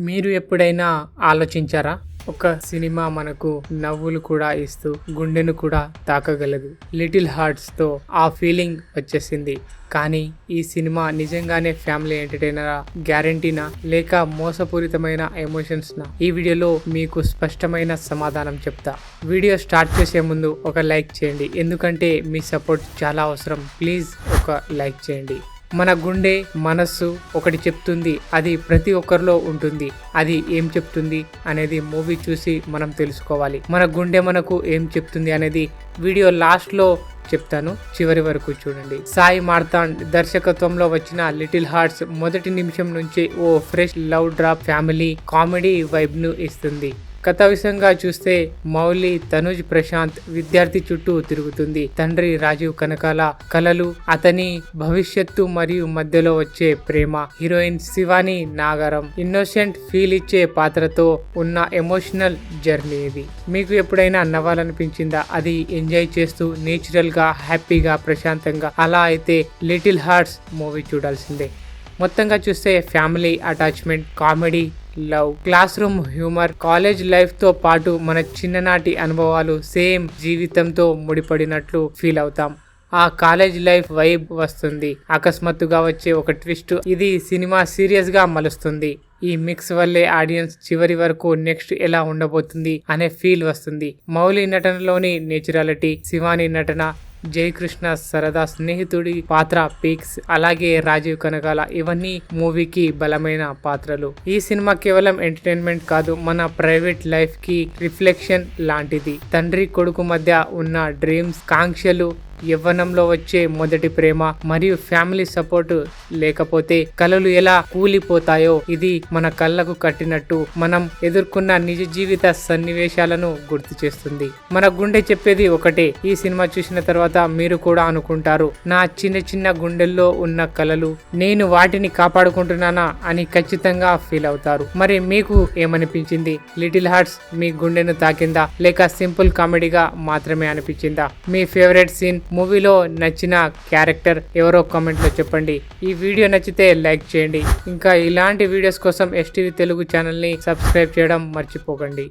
మీరు ఎప్పుడైనా ఆలోచించారా? ఒక సినిమా మనకు నవ్వులు కూడా ఇస్తూ గుండెను కూడా తాకగలదు. లిటిల్ హార్ట్స్తో ఆ ఫీలింగ్ వచ్చేసింది. కానీ ఈ సినిమా నిజంగానే ఫ్యామిలీ ఎంటర్టైనరా? గ్యారంటీనా? లేక మోసపూరితమైన ఎమోషన్స్నా? ఈ వీడియోలో మీకు స్పష్టమైన సమాధానం చెప్తా. వీడియో స్టార్ట్ చేసే ముందు ఒక లైక్ చేయండి. ఎందుకంటే మీ సపోర్ట్ చాలా అవసరం. ప్లీజ్ ఒక లైక్ చేయండి. మన గుండె మనస్సు ఒకటి చెప్తుంది. అది ప్రతి ఒక్కరిలో ఉంటుంది. అది ఏం చెప్తుంది అనేది మూవీ చూసి మనం తెలుసుకోవాలి. మన గుండె మనకు ఏం చెప్తుంది అనేది వీడియో లాస్ట్లో చెప్తాను. చివరి వరకు చూడండి. సాయి మార్తాండ్ దర్శకత్వంలో వచ్చిన లిటిల్ హార్ట్స్ మొదటి నిమిషం నుంచి ఓ fresh love drop family comedy వైబ్ను ఇస్తుంది. కథ విషయంగా చూస్తే మౌలి తనుజ్ ప్రశాంత్ విద్యార్థి చుట్టూ తిరుగుతుంది. తండ్రి రాజీవ్ కనకాల కలలు అతని భవిష్యత్తు మరియు మధ్యలో వచ్చే ప్రేమ. Heroine Shivani Nagaram innocent feel ఇచ్చే పాత్రతో ఉన్న ఎమోషనల్ జర్నీ ఇది. మీకు ఎప్పుడైనా నవ్వాలనిపించిందా? అది ఎంజాయ్ చేస్తూ నేచురల్గా హ్యాపీగా ప్రశాంతంగా అలా అయితే లిటిల్ హార్ట్స్ మూవీ చూడాల్సిందే. మొత్తంగా చూస్తే family attachment comedy love class room humour college లైఫ్తో పాటు మన చిన్ననాటి అనుభవాలు సేమ్ జీవితంతో ముడిపడినట్లు ఫీల్ అవుతాం. ఆ కాలేజ్ లైఫ్ వైబ్ వస్తుంది. అకస్మాత్తుగా వచ్చే ఒక ట్విస్ట్ ఇది సినిమా సీరియస్గా మలుస్తుంది. ఈ మిక్స్ వల్లే ఆడియన్స్ చివరి వరకు నెక్స్ట్ ఎలా ఉండబోతుంది అనే ఫీల్ వస్తుంది. మౌలి నటనలోని నేచురాలిటీ శివాని నటన జయకృష్ణ సరదా స్నేహితుడి పాత్ర పీక్స్ అలాగే రాజీవ్ కనకాల ఇవన్నీ మూవీకి బలమైన పాత్రలు. ఈ సినిమా కేవలం ఎంటర్టైన్మెంట్ కాదు మన ప్రైవేట్ లైఫ్కి రిఫ్లెక్షన్ లాంటిది. తండ్రి కొడుకు మధ్య ఉన్న డ్రీమ్స్ కాంక్షలు యవ్వనంలో వచ్చే మొదటి ప్రేమ మరియు ఫ్యామిలీ సపోర్ట్ లేకపోతే కలలు ఎలా కూలిపోతాయో ఇది మన కళ్ళకు కట్టినట్టు మనం ఎదుర్కొన్న నిజ జీవిత సన్నివేశాలను గుర్తు చేస్తుంది. మన గుండె చెప్పేది ఒకటే ఈ సినిమా చూసిన తర్వాత మీరు కూడా అనుకుంటారు నా చిన్న చిన్న గుండెల్లో ఉన్న కలలు నేను వాటిని కాపాడుకుంటున్నానా అని ఖచ్చితంగా ఫీల్ అవుతారు. మరి మీకు ఏమనిపించింది? లిటిల్ హార్ట్స్ మీ గుండెను తాకిందా? లేక సింపుల్ కామెడీగా మాత్రమే అనిపించిందా? మీ ఫేవరెట్ సీన్ మూవీలో నచ్చిన క్యారెక్టర్ ఎవరో కామెంట్లో చెప్పండి. ఈ వీడియో నచ్చితే లైక్ చేయండి. ఇంకా ఇలాంటి వీడియోస్ కోసం ఎస్టీవీ తెలుగు ఛానల్ని సబ్స్క్రైబ్ చేయడం మర్చిపోకండి.